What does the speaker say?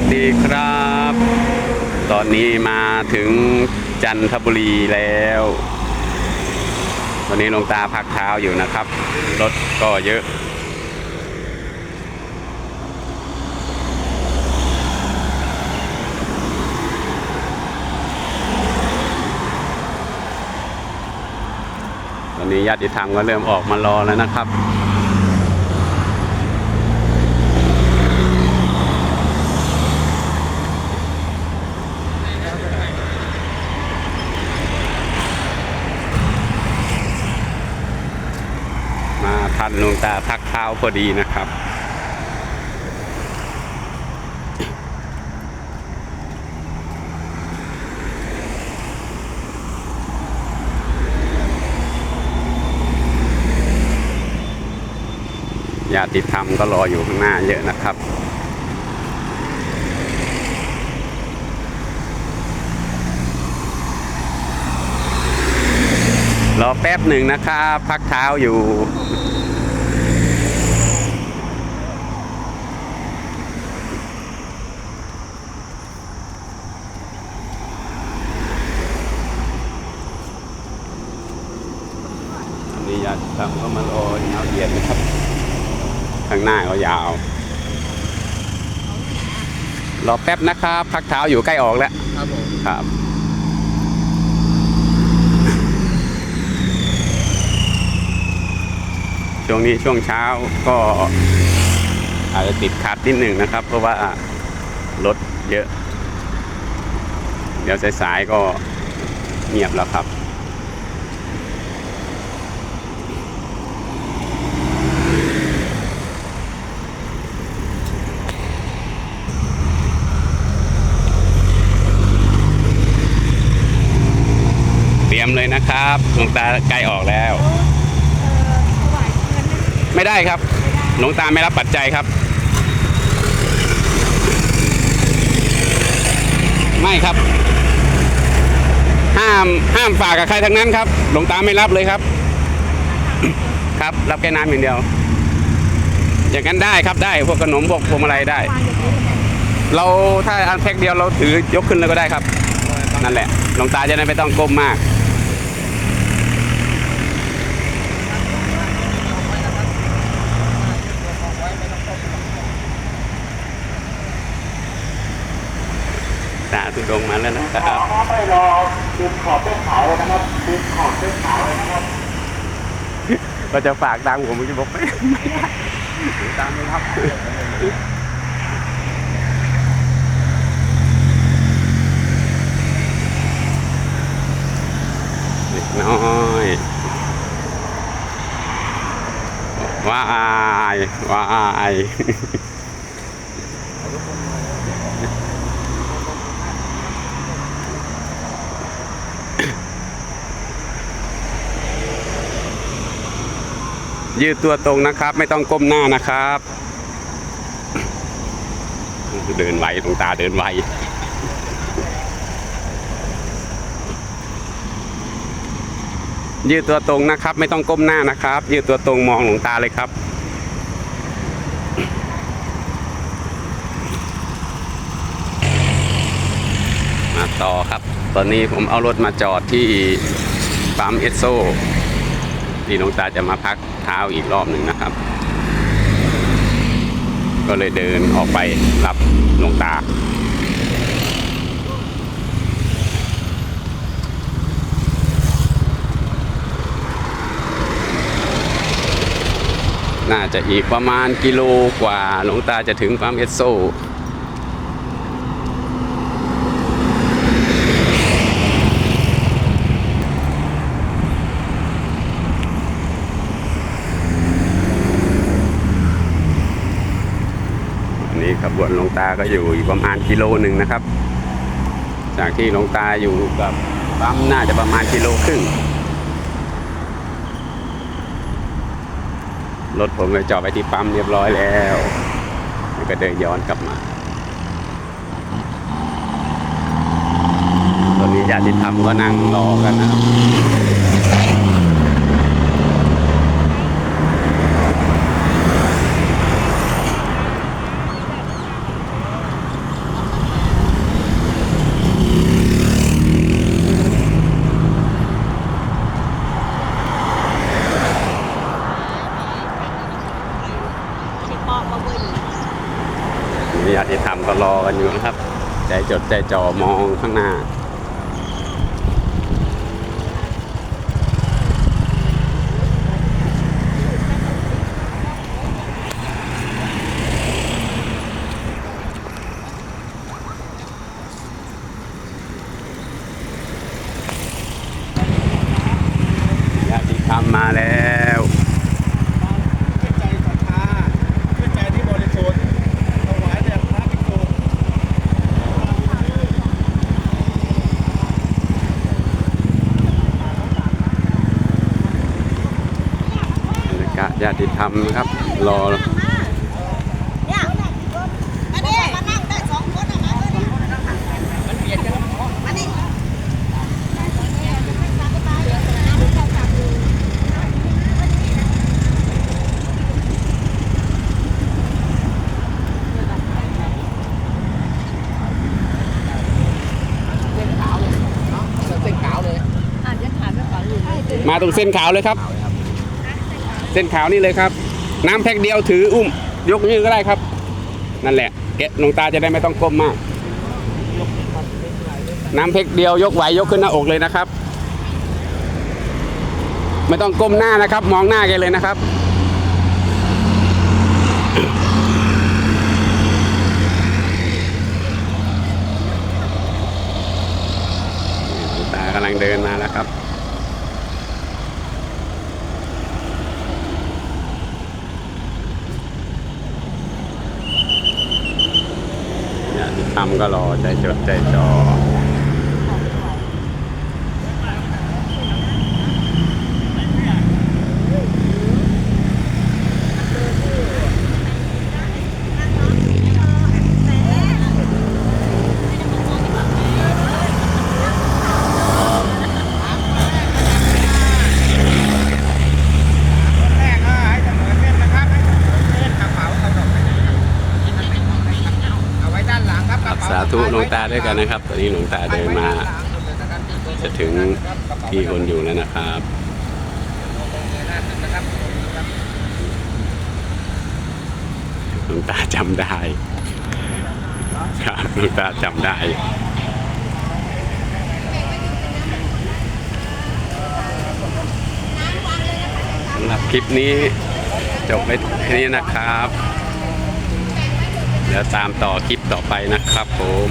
สดีครับ ตอนนี้มาถึงจันทบุรีแล้วตอนนี้ลงตาพักเท้าอยู่นะครับ รถก็เยอะตอนนี้ญาติธรรมก็เริ่มออกมารอแล้วนะครับ มา ตาพักเท้าพอดีนะครับ ญาติธรรมก็รออยู่ข้างหน้าเยอะนะครับรอแป๊บหนึ่งนะครับ พักเท้าอยู่ อันนี้ญาติธรรมก็มารอเงาเย็นนะครับ ข้างหน้าก็ยาว รอแป๊บนะครับ พักเท้าอยู่ใกล้ออกแล้ว ครับผมครับช่วงนี้ช่วงเช้าก็อาจจะติดขัดนิดหนึ่งนะครับ เพราะว่ารถเยอะ เดี๋ยวสายๆก็เงียบแล้วครับ ยมเลยนะครับหลวงตาใกล้ออกแล้ว ไม่ได้ครับหลวงตาไม่รับปัจจัยครับ ไม่ครับ ห้ามห้ามฝากกับใครทั้งนั้นครับ หลวงตาไม่รับเลยครับ ครับรับแค่น้ำอย่างเดียว อย่างนั้นได้ครับได้พวกขนมพวกพวงมาลัยได้ เราถ้าอันแพ็คเดียวเราถือยกขึ้นเลยก็ได้ครับ นั่นแหละหลวงตาจะได้ไม่ต้องก้มมาก สาธุดงค์มาแล้วนะครับไม่รอดึงขอบเส้นขาวเลยนะครับดึงขอบเส้นขาวเลยนะครับก็จะฝากดังผมจะบอกไม่ไม่ได้หลวงตามไม่รับเล็กน้อยว่าอายว่าอาย ยืดตัวตรงนะครับ ไม่ต้องก้มหน้านะครับ เดินไหวตรงตาเดินไหวยืดตัวตรงนะครับ ไม่ต้องก้มหน้านะครับ ยืดตัวตรงมองหลวงตาเลยครับ มาต่อครับ ตอนนี้ผมเอารถมาจอดที่ปั๊มเอสโซ ที่หลวงตาจะมาพักเท้าอีกรอบหนึ่งนะครับ ก็เลยเดินออกไปรับหลวงตาน่าจะอีกประมาณกิโลกว่าหลวงตาจะถึงปั๊มเอสโซ อันนี้ขบวนหลวง ตาก็อยู่ประมาณกิโลหนึ่งนะครับ จากที่หลวงตาอยู่กับปั๊มน่าจะประมาณกิโลครึ่งรถผมก็จอดไปที่ปั๊มเรียบร้อยแล้วแล้วก็เดินย้อนกลับมาตอนนี้ญาติธรรมก็นั่งรอกันนะครับ ญาติธรรมก็ร อกันอยู่นะครับ ใจจดใจจ่อมองข้างหน้าติธรรมมาแล้ว ด้วยใจศรัทธาด้วยใจที่บริสุทธิ์ถวายแด่พระภิกษุ บรรยากาศ ญาติธรรมนะครับ รอมันนี้มานั่งได้สองคนอะมาเลยนกันอันนี้อาจจะถามไปก่อนหรือไม่มาตรงเส้นขาวเลยครับ เส้นขาวนี่เลยครับ น้ำแพ็คเดียวถืออุ้ม ยกนี้ก็ได้ครับ นั่นแหละแกะหลวงตาจะได้ไม่ต้องก้มมาก น้ำแพ็คเดียวยกไหวยกขึ้นหน้าอกเลยนะครับ ไม่ต้องก้มหน้านะครับ มองหน้าแกเลยนะครับหลวงตากำลังเดินมาแล้วครับ ญาติธรรม ก็รอใจจดใจจ่อ ธุหลวงตาด้วยกันนะครับ ตอนนี้หลวงตาเดินมา จะถึงที่คนอยู่แล้วนะครับหลวงตาจำได้ ครับหลวงตาจำได้สำหรับคลิปนี้จบไปแค่นี้นะครับ เดี๋ยวตามต่อคลิปต่อไปนะครับผม